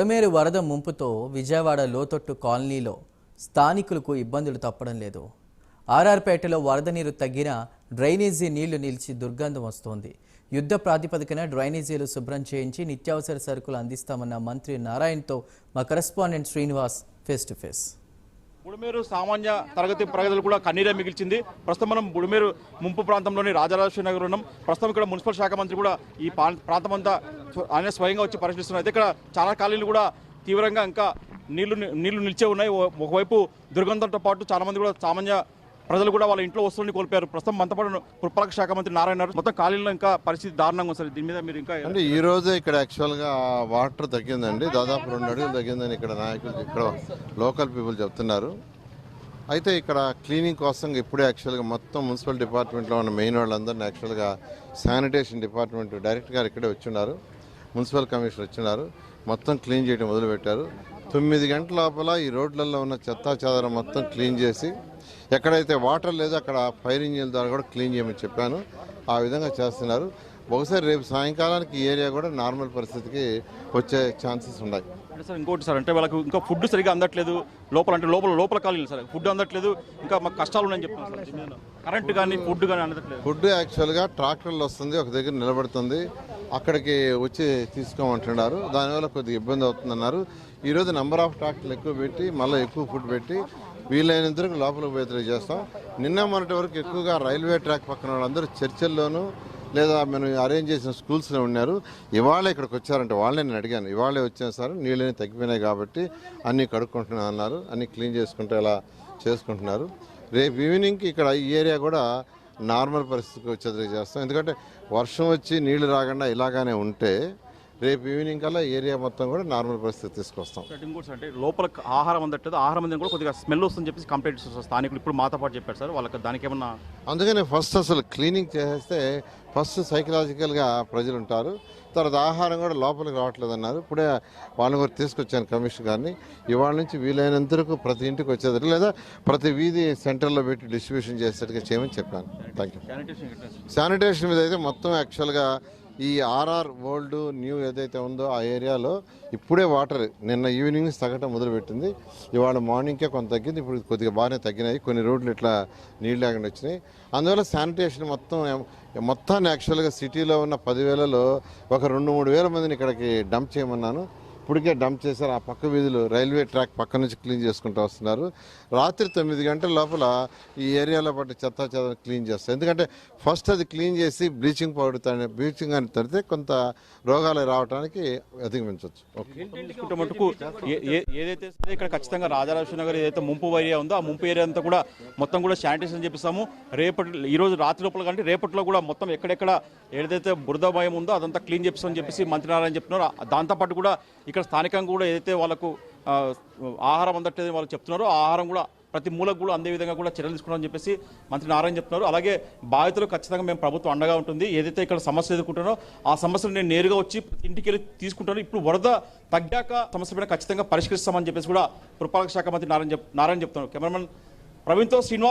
కొడమేరు వరద ముంపుతో విజయవాడ లోతట్టు కాలనీలో స్థానికులకు ఇబ్బందులు తప్పడం లేదు. ఆర్ఆర్పేటలో వరద నీరు తగ్గిన డ్రైనేజీ నీళ్ళు నిలిచి దుర్గంధం వస్తోంది. యుద్ధ ప్రాతిపదికన డ్రైనేజీలు శుభ్రం చేయించి నిత్యావసర సరుకులు అందిస్తామన్న మంత్రి నారాయణతో మా correspondent Srinivas face to face. Budameru సామాన్య తరగతి ప్రజలు కూడా కన్నీరే మిగిల్చింది. ప్రస్తుతం మనం బుడమేరు ముంపు ప్రాంతంలోని రాజరాజేశ్వరి నగర్ ఉన్నాం. ప్రస్తుతం ఇక్కడ మున్సిపల్ శాఖ మంత్రి కూడా ఈ ప్రాంతం అంతా ఆయన స్వయంగా వచ్చి పరిశీలిస్తున్నారు. అయితే ఇక్కడ చాలా ఖాళీలు కూడా తీవ్రంగా ఇంకా నీళ్ళు నీళ్ళు నిలిచే ఉన్నాయి. ఒకవైపు దుర్గంధంతో పాటు చాలామంది కూడా సామాన్య ప్రజలు కూడా వాళ్ళ ఇంట్లో వస్తువులను కోల్పోయారు. ప్రస్తుతం మనతో పురపాలక శాఖ మంత్రి నారాయణ మొత్తం ఖాళీలో ఇంకా పరిస్థితి దారుణంగా ఉంది దీని మీద మీరు ఇంకా అంటే ఈ రోజే ఇక్కడ యాక్చువల్గా వాటర్ తగ్గిందండి. దాదాపు రెండు అడుగులు తగ్గిందని ఇక్కడ నాయకులు ఇక్కడ లోకల్ పీపుల్ చెప్తున్నారు. అయితే ఇక్కడ క్లీనింగ్ కోసం ఇప్పుడే యాక్చువల్గా మొత్తం మున్సిపల్ డిపార్ట్మెంట్లో ఉన్న మెయిన్ వాళ్ళందరినీ యాక్చువల్గా శానిటేషన్ డిపార్ట్మెంట్ డైరెక్ట్ గారు ఇక్కడే వచ్చిన్నారు. మున్సిపల్ కమిషనర్ వచ్చినారు. మొత్తం క్లీన్ చేయడం మొదలుపెట్టారు. తొమ్మిది గంటల లోపల ఈ రోడ్లలో ఉన్న చెత్తా చెదరం మొత్తం క్లీన్ చేసి ఎక్కడైతే వాటర్ లేదో అక్కడ ఫైర్ ఇంజిన్ ద్వారా కూడా క్లీన్ చేయమని చెప్పాను. ఆ విధంగా చేస్తున్నారు. బహుశా రేపు సాయంకాలానికి ఈ ఏరియా కూడా నార్మల్ పరిస్థితికి వచ్చే ఛాన్సెస్ ఉన్నాయి. అంటే సార్ ఇంకోటి సార్ అంటే వాళ్ళకు ఇంకా ఫుడ్ సరిగా అందట్లేదు. లోపల అంటే లోపల లోపల కాలేదు సార్. ఫుడ్ అందట్లేదు. ఇంకా మాకు కష్టాలు ఉన్నాయని చెప్తున్నాను సార్. కరెంట్ కానీ ఫుడ్ కానీ అందట్లేదు. ఫుడ్ యాక్చువల్గా ట్రాక్టర్లు వస్తుంది ఒక దగ్గర నిలబడుతుంది. అక్కడికి వచ్చి తీసుకోమంటున్నారు. దానివల్ల కొద్దిగా ఇబ్బంది అవుతుందన్నారు. ఈరోజు నెంబర్ ఆఫ్ ట్రాక్టర్లు ఎక్కువ పెట్టి మళ్ళీ ఎక్కువ ఫుడ్ పెట్టి వీలైనంత వరకు లోపలికి పోయేతలు చేస్తాం. నిన్న మొన్నటి వరకు ఎక్కువగా రైల్వే ట్రాక్ పక్కన వాళ్ళందరూ చర్చల్లోనూ లేదా మనం అరేంజ్ చేసిన స్కూల్స్లో ఉన్నారు. ఇవాళ ఇక్కడికి వచ్చారంటే వాళ్ళే నేను అడిగాను. ఇవాళే వచ్చాను సార్ నీళ్ళని తగ్గిపోయినాయి కాబట్టి అన్నీ కడుక్కుంటున్నా అన్నారు. అన్నీ క్లీన్ చేసుకుంటే ఇలా చేసుకుంటున్నారు. రేపు ఈవినింగ్కి ఇక్కడ ఈ ఏరియా కూడా నార్మల్ పరిస్థితికి వచ్చేది చేస్తాం. ఎందుకంటే వర్షం వచ్చి నీళ్ళు రాకుండా ఇలాగానే ఉంటే రేపు ఈవినింగ్ కల్లా ఏరియా మొత్తం కూడా నార్మల్ పరిస్థితి తీసుకొస్తాం. ఇంకోటి అంటే లోపల ఆహారం అందట్లేదు ఆహారం అందని కూడా కొద్దిగా స్మెల్ వస్తుందని చెప్పేసి కంప్లైంట్ స్థానికులు ఇప్పుడు మాతో పాటు చెప్పారు సార్ వాళ్ళకి దానికి ఏమన్నా అందుకనే ఫస్ట్ అసలు క్లీనింగ్ చేసేస్తే ఫస్ట్ సైకలాజికల్గా ప్రజలు ఉంటారు తర్వాత ఆహారం కూడా లోపలికి రావట్లేదు అన్నారు ఇప్పుడే వాళ్ళని కూడా తీసుకొచ్చాను కమిషన్ గారిని. ఇవాళ నుంచి వీలైనంత వరకు ప్రతి ఇంటికి వచ్చేది లేదా ప్రతి వీధి సెంటర్లో పెట్టి డిస్ట్రిబ్యూషన్ చేసేట్టుగా చేయమని చెప్పాను. థ్యాంక్ యూ శానిటేషన్ మీద అయితే మొత్తం యాక్చువల్గా ఈ ఆర్ఆర్ వరల్డ్ న్యూ ఏదైతే ఉందో ఆ ఏరియాలో ఇప్పుడే వాటర్ నిన్న ఈవినింగ్ తగ్గటం మొదలుపెట్టింది. ఇవాళ మార్నింగ్కే కొంత తగ్గింది. ఇప్పుడు కొద్దిగా బాగానే తగ్గినాయి. కొన్ని రోడ్లు ఇట్లా నీళ్ళు లేకుండా వచ్చినాయి. అందువల్ల శానిటేషన్ మొత్తం మొత్తాన్ని యాక్చువల్గా సిటీలో ఉన్న పదివేలలో ఒక రెండు మూడు వేల మందిని ఇక్కడికి డంప్ చేయమన్నాను. ఇప్పటికే డంప్ చేశారు. ఆ పక్క వీధులు రైల్వే ట్రాక్ పక్క నుంచి క్లీన్ చేసుకుంటూ వస్తున్నారు. రాత్రి తొమ్మిది గంటల లోపల ఈ ఏరియాలో పట్టు చెత్త చెత్త క్లీన్ చేస్తారు. ఎందుకంటే ఫస్ట్ అది క్లీన్ చేసి బ్లీచింగ్ పౌడర్ తడి బ్లీచింగ్ అని తడితే కొంత రోగాలు రావడానికి అధిగమించవచ్చు. ఓకే. మటుకు ఏ- ఏ- ఏదైతే సరే ఇక్కడ ఖచ్చితంగా రాజారాజు నగర్ ఏదైతే ముంపు ఏరియా ఉందో ఆ ముంపు ఏరియా అంతా కూడా మొత్తం కూడా శానిటేషన్ చేపిస్తాము రేపటి ఈరోజు రాత్రి లోపల కంటే రేపట్లో కూడా మొత్తం ఎక్కడెక్కడ ఏదైతే బురద భయం ఉందో అదంతా క్లీన్ చేపిస్తామని చెప్పేసి మంత్రి నారాయణ చెప్తున్నారు. దాంతోపాటు కూడా ఇక్కడ స్థానికంగా కూడా ఏదైతే వాళ్ళకు ఆహారం అందట్లేదు వాళ్ళు చెప్తున్నారో ఆహారం కూడా ప్రతి మూలకు కూడా అందే విధంగా కూడా చర్యలు తీసుకున్నామని చెప్పేసి మంత్రి నారాయణ చెప్తున్నారు. అలాగే బాధితులు ఖచ్చితంగా మేము ప్రభుత్వం అండగా ఉంటుంది. ఏదైతే ఇక్కడ సమస్య ఎదుర్కొంటారో ఆ సమస్యను నేను నేరుగా వచ్చి ఇంటికి వెళ్ళి తీసుకుంటాను. ఇప్పుడు వరద తగ్గాక సమస్య పైన ఖచ్చితంగా పరిష్కరిస్తామని చెప్పేసి కూడా పురపాలక శాఖ మంత్రి నారాయణ నారాయణ చెప్తున్నారు. కెమెరామెన్ ప్రవీణ్తో శ్రీనివాస్